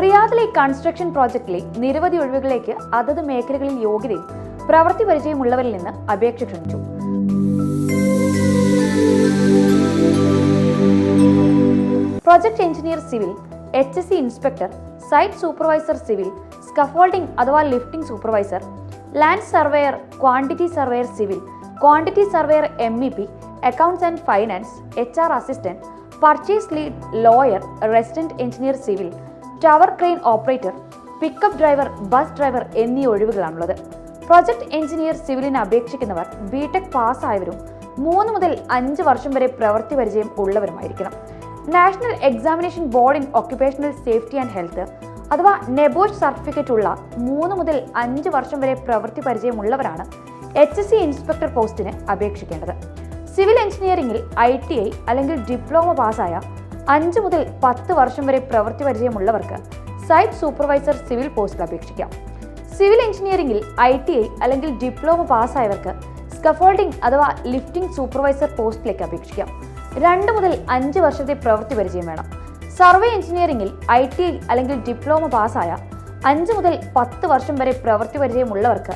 റിയാദിലെ കൺസ്ട്രക്ഷൻ പ്രോജക്റ്റിലെ നിരവധി ഒഴിവുകളിലേക്ക് അതത് മേഖലകളിൽ യോഗ്യതയും പ്രവൃത്തി പരിചയമുള്ളവരിൽ നിന്ന് അപേക്ഷ ക്ഷണിച്ചു. Project engineer civil H S C inspector site supervisor civil scaffolding അഥവാ lifting supervisor land surveyor quantity surveyor civil quantity surveyor M E P accounts and finance H R assistant purchase lead lawyer resident engineer civil tower crane operator pickup driver bus driver എന്നീ ഒഴിവുകളാണുള്ളത്. Project engineer സിവിലിന് അപേക്ഷിക്കുന്നവർ BTech പാസ്സായവരും മൂന്ന് മുതൽ അഞ്ച് വർഷം വരെ പ്രവൃത്തി പരിചയം ഉള്ളവരുമായിരിക്കണം. National examination board in occupational safety and health അഥവാ നെബോഷ് സർട്ടിഫിക്കറ്റ് ഉള്ള മൂന്ന് മുതൽ അഞ്ച് വർഷം വരെ പ്രവൃത്തി പരിചയമുള്ളവരാണ് എച്ച് എസ് സി ഇൻസ്പെക്ടർ പോസ്റ്റിന് അപേക്ഷിക്കേണ്ടത്. സിവിൽ എഞ്ചിനീയറിംഗിൽ ഐ ടി ഐ അല്ലെങ്കിൽ ഡിപ്ലോമ പാസ്സായ അഞ്ച് മുതൽ പത്ത് വർഷം വരെ പ്രവൃത്തി പരിചയമുള്ളവർക്ക് സൈറ്റ് സൂപ്പർവൈസർ സിവിൽ പോസ്റ്റിൽ അപേക്ഷിക്കാം. സിവിൽ എഞ്ചിനീയറിംഗിൽ ഐ ടി ഐ അല്ലെങ്കിൽ ഡിപ്ലോമ പാസ്സായവർക്ക് സ്കഫോൾഡിംഗ് അഥവാ ലിഫ്റ്റിംഗ് സൂപ്പർവൈസർ പോസ്റ്റിലേക്ക് അപേക്ഷിക്കാം. രണ്ട് മുതൽ അഞ്ച് വർഷത്തെ പ്രവൃത്തി പരിചയം വേണം. സർവേ എഞ്ചിനീയറിംഗിൽ ഐ ടി ഐ അല്ലെങ്കിൽ ഡിപ്ലോമ പാസ്സായ അഞ്ച് മുതൽ പത്ത് വർഷം വരെ പ്രവൃത്തി പരിചയമുള്ളവർക്ക്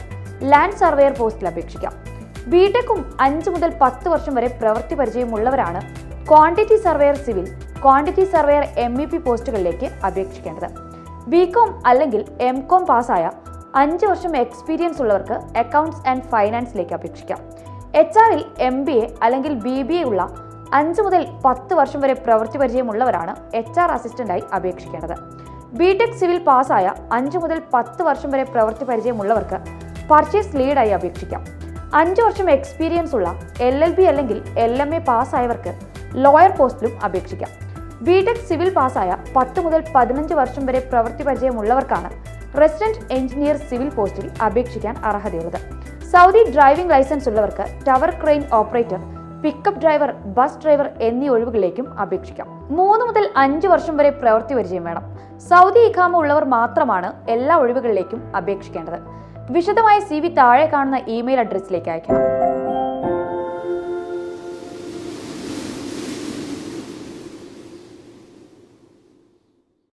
ലാൻഡ് സർവേയർ പോസ്റ്റിൽ അപേക്ഷിക്കാം. ബിടെക്കും അഞ്ച് മുതൽ പത്ത് വർഷം വരെ പ്രവൃത്തി പരിചയമുള്ളവരാണ് quantity surveyor civil quantity surveyor M E P പോസ്റ്റുകളിലേക്ക് അപേക്ഷിക്കേണ്ടത്. ബി കോം അല്ലെങ്കിൽ എം കോം പാസ്സായ അഞ്ച് വർഷം എക്സ്പീരിയൻസ് ഉള്ളവർക്ക് അക്കൗണ്ട്സ് ആൻഡ് ഫൈനാൻസിലേക്ക് അപേക്ഷിക്കാം. എച്ച് ആറിൽ എം ബി എ അല്ലെങ്കിൽ ബി ബി എ ഉള്ള അഞ്ച് മുതൽ പത്ത് വർഷം വരെ പ്രവൃത്തി പരിചയമുള്ളവരാണ് എച്ച് ആർ അസിസ്റ്റന്റായി അപേക്ഷിക്കേണ്ടത്. ബി ടെക് സിവിൽ പാസ്സായ അഞ്ച് മുതൽ പത്ത് വർഷം വരെ പ്രവൃത്തി പരിചയമുള്ളവർക്ക് പർച്ചേസ് ലീഡായി അപേക്ഷിക്കാം. അഞ്ച് വർഷം എക്സ്പീരിയൻസ് ഉള്ള എൽ എൽ ബി അല്ലെങ്കിൽ എൽ എം എ പാസ്സായവർക്ക് ലോയർ പോസ്റ്റിലും അപേക്ഷിക്കാം. ബിടെക് സിവിൽ പാസ്സായ പത്ത് മുതൽ പതിനഞ്ച് വർഷം വരെ പ്രവൃത്തി പരിചയമുള്ളവർക്കാണ് റെസിഡന്റ് എഞ്ചിനീയർ സിവിൽ പോസ്റ്റിൽ അപേക്ഷിക്കാൻ അർഹതയുള്ളത്. സൗദി ഡ്രൈവിംഗ് ലൈസൻസ് ഉള്ളവർക്ക് tower crane operator pickup driver bus driver എന്നീ ഒഴിവുകളിലേക്കും അപേക്ഷിക്കാം. മൂന്ന് മുതൽ അഞ്ച് വർഷം വരെ പ്രവൃത്തി പരിചയം വേണം. സൗദി ഇഖാമ ഉള്ളവർ മാത്രമാണ് എല്ലാ ഒഴിവുകളിലേക്കും അപേക്ഷിക്കേണ്ടത്. വിശദമായ സി താഴെ കാണുന്ന ഇമെയിൽ അഡ്രസ്സിലേക്ക് അയക്കണം